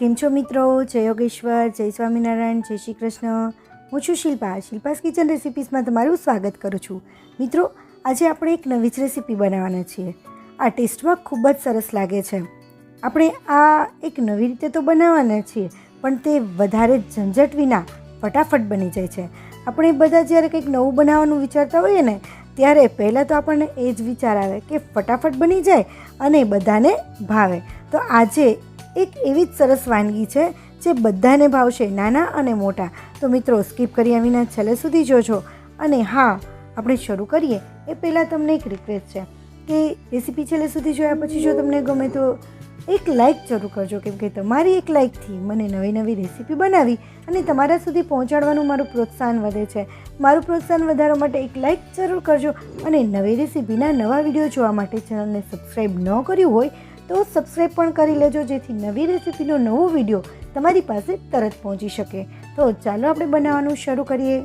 કેમ છો મિત્રો? જય યોગેશ્વર, જય સ્વામિનારાયણ, જય શ્રી કૃષ્ણ. હું છું શિલ્પા. શિલ્પાસ કિચન રેસિપીસમાં તમારું સ્વાગત કરું છું. મિત્રો, આજે આપણે એક નવી જ રેસીપી બનાવવાના છીએ. આ ટેસ્ટમાં ખૂબ જ સરસ લાગે છે. આપણે આ એક નવી રીતે તો બનાવવાના છીએ, પણ તે વધારે ઝંઝટ વિના ફટાફટ બની જાય છે. આપણે બધા જ્યારે કંઈક નવું બનાવવાનું વિચારતા હોઈએ ને, ત્યારે પહેલાં તો આપણને એ જ વિચાર આવે કે ફટાફટ બની જાય અને બધાને ભાવે. તો આજે એક એવી જ સરસ વાનગી છે જે બધાને ભાવશે, નાના અને મોટા. તો મિત્રો સ્કીપ કર્યા વિના છેલ્લે સુધી જોજો. અને હા, આપણે શરૂ કરીએ. એ પહેલાં તમને એક રિક્વેસ્ટ છે કે રેસીપી છેલ્લે સુધી જોયા પછી જો તમને ગમે તો એક લાઇક જરૂર કરજો. કેમ કે તમારી એક લાઇકથી મને નવી નવી રેસીપી બનાવી અને તમારા સુધી પહોંચાડવાનું મારું પ્રોત્સાહન વધે છે. મારું પ્રોત્સાહન વધારવા માટે એક લાઇક જરૂર કરજો અને નવી રેસીપીના નવા વીડિયો જોવા માટે ચેનલને સબસ્ક્રાઈબ ન કર્યું હોય તો સબસ્ક્રાઈબ પણ કરી લેજો જેથી નવી રેસીપીનો નવો વીડિયો તમારી પાસે તરત પહોંચી શકે. તો ચાલો આપણે બનાવવાનું શરૂ કરીએ.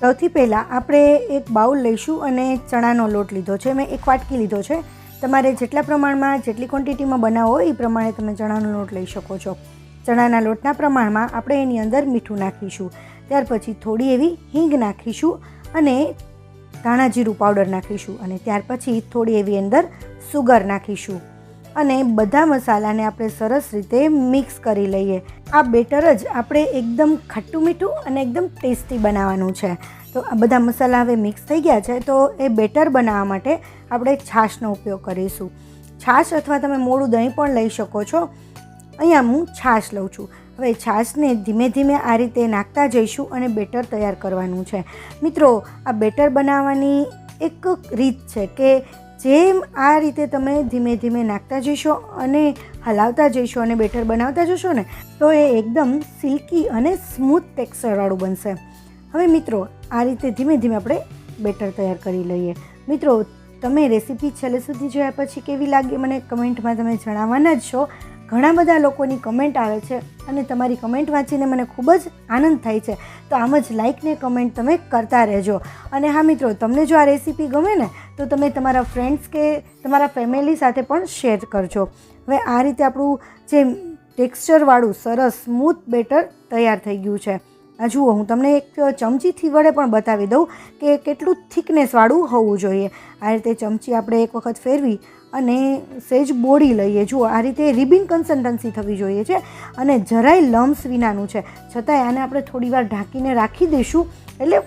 સૌથી પહેલાં આપણે એક બાઉલ લઈશું અને ચણાનો લોટ લીધો છે. મેં એક વાટકી લીધો છે. તમારે જેટલા પ્રમાણમાં, જેટલી ક્વોન્ટિટીમાં બનાવો, એ પ્રમાણે તમે ચણાનો લોટ લઈ શકો છો. ચણાના લોટના પ્રમાણમાં આપણે એની અંદર મીઠું નાખીશું. ત્યાર પછી થોડી એવી હિંગ નાખીશું અને ધાણા જીરું પાવડર નાખીશું અને ત્યાર પછી થોડી એવી અંદર સુગર નાખીશું. અને બધા મસાલાને આપણે સરસ રીતે મિક્સ કરી લઈએ. આ બેટર જ આપણે એકદમ ખાટું મીઠું અને એકદમ ટેસ્ટી બનાવવાનું છે. તો આ બધા મસાલા હવે મિક્સ થઈ ગયા છે, તો એ બેટર બનાવવા માટે આપણે છાશનો ઉપયોગ કરીશું. છાશ અથવા તમે મોડું દહીં પણ લઈ શકો છો. અહીંયા હું છાશ લઉં છું. હવે છાશને ધીમે ધીમે આ રીતે નાખતા જઈશું અને બેટર તૈયાર કરવાનું છે. મિત્રો, આ બેટર બનાવવાની એક રીત છે કે જેમ આ રીતે તમે ધીમે ધીમે નાખતા જશો અને હલાવતા જઈશો અને બેટર બનાવતા જશો ને, તો એ એકદમ સિલ્કી અને સ્મૂથ ટેક્સચરવાળું બનશે. હવે મિત્રો, આ રીતે ધીમે ધીમે આપણે બેટર તૈયાર કરી લઈએ. મિત્રો, તમે રેસીપી છેલ્લે સુધી જોયા પછી કેવી લાગી? મને કમેન્ટમાં તમે જણાવવાના જ છો. ઘણા બધા લોકોની કમેન્ટ આવે છે અને તમારી કમેન્ટ વાંચીને મને ખૂબ જ આનંદ થાય છે. તો આમ જ લાઇકને કમેન્ટ તમે કરતા રહેજો. અને હા મિત્રો, તમને જો આ રેસીપી ગમે ને, તો તમે તમારા ફ્રેન્ડ્સ કે તમારા ફેમિલી સાથે પણ શેર કરજો. હવે આ રીતે આપણું જે ટેક્સચરવાળું સરસ સ્મૂથ બેટર તૈયાર થઈ ગયું છે. આ જુઓ, હું તમને એક ચમચીથી વડે પણ બતાવી દઉં કે કેટલું થિકનેસવાળું હોવું જોઈએ. આ રીતે ચમચી આપણે એક વખત ફેરવી અને સેજ બોળી લઈએ. જુઓ, આ રીતે રિબિન કન્સલ્ટન્સી થવી જોઈએ છે અને જરાય લમ્સ વિનાનું છે. છતાંય આને આપણે થોડીવાર ઢાંકીને રાખી દઈશું. એટલે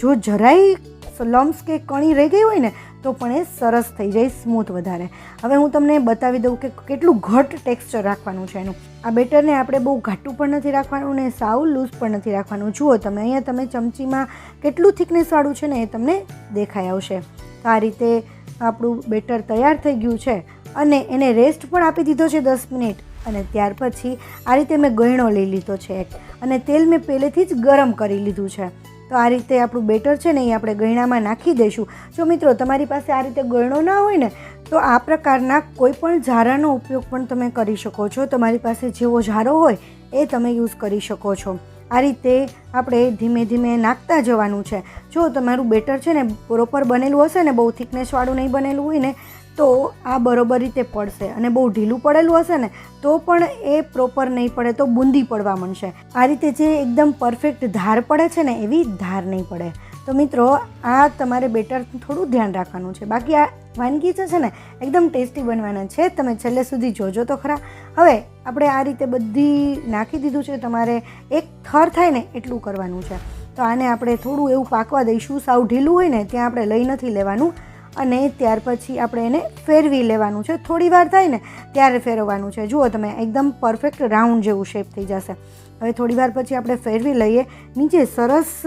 જો જરાય લમ્સ કે કણી રહી ગઈ હોય ને, તો પણ એ સરસ થઈ જાય, સ્મૂથ વધારે. હવે હું તમને બતાવી દઉં કે કેટલું ઘટ ટેક્સચર રાખવાનું છે એનું. આ બેટરને આપણે બહુ ઘાટું પણ નથી રાખવાનું ને સાવ લૂઝ પણ નથી રાખવાનું. જુઓ, તમે અહીંયા તમે ચમચીમાં કેટલું થિકનેસવાળું છે ને એ તમને દેખાઈ આવશે. તો આ રીતે આપણું બેટર તૈયાર થઈ ગયું છે અને એને રેસ્ટ પણ આપી દીધો છે દસ મિનિટ. અને ત્યાર પછી આ રીતે મેં ગયણો લઈ લીધો છે એક. અને તેલ મેં પહેલેથી જ ગરમ કરી લીધું છે. તો આ રીતે આપણું બેટર છે ને એ આપણે ગયણામાં નાખી દઈશું. જો મિત્રો, તમારી પાસે આ રીતે ગયણો ના હોય ને, તો આ પ્રકારના કોઈ પણ ઝારાનો ઉપયોગ પણ તમે કરી શકો છો. તમારી પાસે જેવો ઝારો હોય એ તમે યુઝ કરી શકો છો. આ રીતે આપણે ધીમે ધીમે નાખતા જવાનું છે. જો તમારું બેટર છે ને પ્રોપર બનેલું હશે ને, બહુ થિકનેસવાળું નહીં બનેલું હોય ને, તો આ બરોબર રીતે પડશે અને બહુ ઢીલું પડેલું હશે ને, તો પણ એ પ્રોપર નહીં પડે તો બુંદી પડવા માંડશે. આ રીતે જે એકદમ પરફેક્ટ ધાર પડે છે ને, એવી ધાર નહીં પડે. તો મિત્રો, આ તમારે બેટર થોડું ધ્યાન રાખવાનું છે. બાકી આ વાનગી જે છે ને, એકદમ ટેસ્ટી બનવાના છે. તમે છેલ્લે સુધી જોજો તો ખરા. હવે, આપણે આ રીતે બધી નાખી દીધું છે. તમારે એક થર થાય ને, એટલું કરવાનું છે. તો આને આપણે થોડું એવું પાકવા દઈશું. સાવ ઢીલું હોય ને, ત્યાં આપણે લઈ નથી લેવાનું. અને ત્યાર પછી આપણે એને ફેરવી લેવાનું છે. થોડી વાર થાય ને ત્યારે ફેરવવાનું છે. જુઓ તમે, એકદમ પરફેક્ટ રાઉન્ડ જેવું શેપ થઈ જશે. હવે થોડી વાર પછી આપણે ફેરવી લઈએ. નીચે સરસ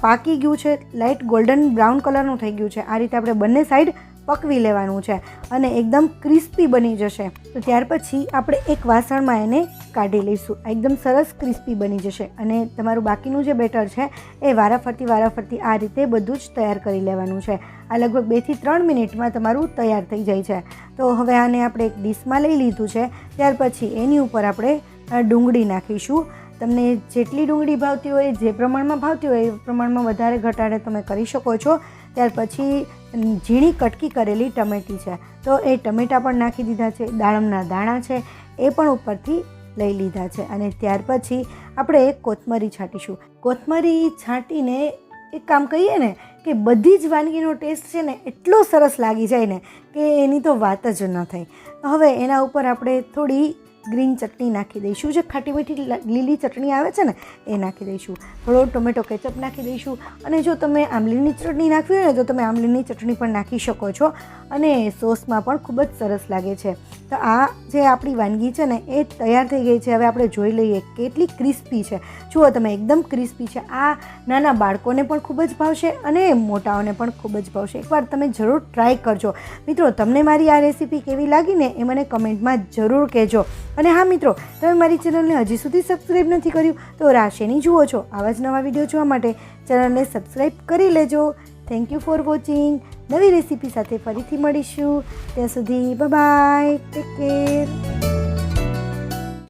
પાકી ગયું છે. લાઇટ ગોલ્ડન બ્રાઉન કલરનું થઈ ગયું છે. આ રીતે આપણે બંને સાઈડ પકવી લેવાનું છે અને એકદમ ક્રિસ્પી બની જશે. તો ત્યાર પછી આપણે એક વાસણમાં એને કાઢી લઈશું. એકદમ સરસ ક્રિસ્પી બની જશે અને તમારું બાકીનું જે બેટર છે એ વારાફરતી વારાફરતી આ રીતે બધું જ તૈયાર કરી લેવાનું છે. આ લગભગ બેથી ત્રણ મિનિટમાં તમારું તૈયાર થઈ જાય છે. તો હવે આને આપણે એક ડીશમાં લઈ લીધું છે. ત્યાર પછી એની ઉપર આપણે ડુંગળી નાખીશું. તમને જેટલી ડુંગળી ભાવતી હોય, જે પ્રમાણમાં ભાવતી હોય, એ પ્રમાણમાં વધારે ઘટાડે તમે કરી શકો છો. ત્યાર પછી ઝીણી કટકી કરેલી ટમેટી છે. તો એ ટમેટાં પણ નાખી દીધા છે. દાડમના દાણા છે. એ પણ ઉપરથી લઈ લીધા છે. અને ત્યાર પછી, આપણે કોથમરી છાંટીશું. કોથમરી છાંટીને એક કામ કહીએ ને, કે બધી જ વાનગીનો ટેસ્ટ છે ને, એટલો સરસ લાગી જાય ને, કે એની તો વાત જ ન થાય હવે એના ઉપર આપણે થોડી ગ્રીન ચટણી નાખી દઈશું. જે ખાટી મીઠી લીલી ચટણી આવે છે ને, એ નાખી દઈશું. થોડો ટોમેટો કેચઅપ નાખી દઈશું. અને જો તમે આંબલીની ચટણી નાખવી હોય ને, તો તમે આંબલીની ચટણી પણ નાખી શકો છો. અને સોસમાં પણ ખૂબ જ સરસ લાગે છે. તો આ જે આપણી વાનગી છે ને, એ તૈયાર થઈ ગઈ છે. હવે આપણે જોઈ લઈએ કેટલી ક્રિસ્પી છે. જુઓ તમે, એકદમ ક્રિસ્પી છે. આ નાના બાળકોને પણ ખૂબ જ ભાવશે અને મોટાઓને પણ ખૂબ જ ભાવશે. એકવાર તમે જરૂર ટ્રાય કરજો. મિત્રો, તમને મારી આ રેસીપી કેવી લાગી ને, એ મને કમેન્ટમાં જરૂર કહેજો. અને હા, મિત્રો, તમે મારી ચેનલને હજી સુધી સબસ્ક્રાઈબ નથી કર્યું, તો રાશેની જુઓ છો. આવા જ નવા વીડિયો જોવા માટે ચેનલને સબસ્ક્રાઈબ કરી લેજો. થેન્ક યુ ફોર વોચિંગ નવી રેસીપી સાથે ફરીથી મળીશું. ત્યાં સુધી બાય ટેક કેર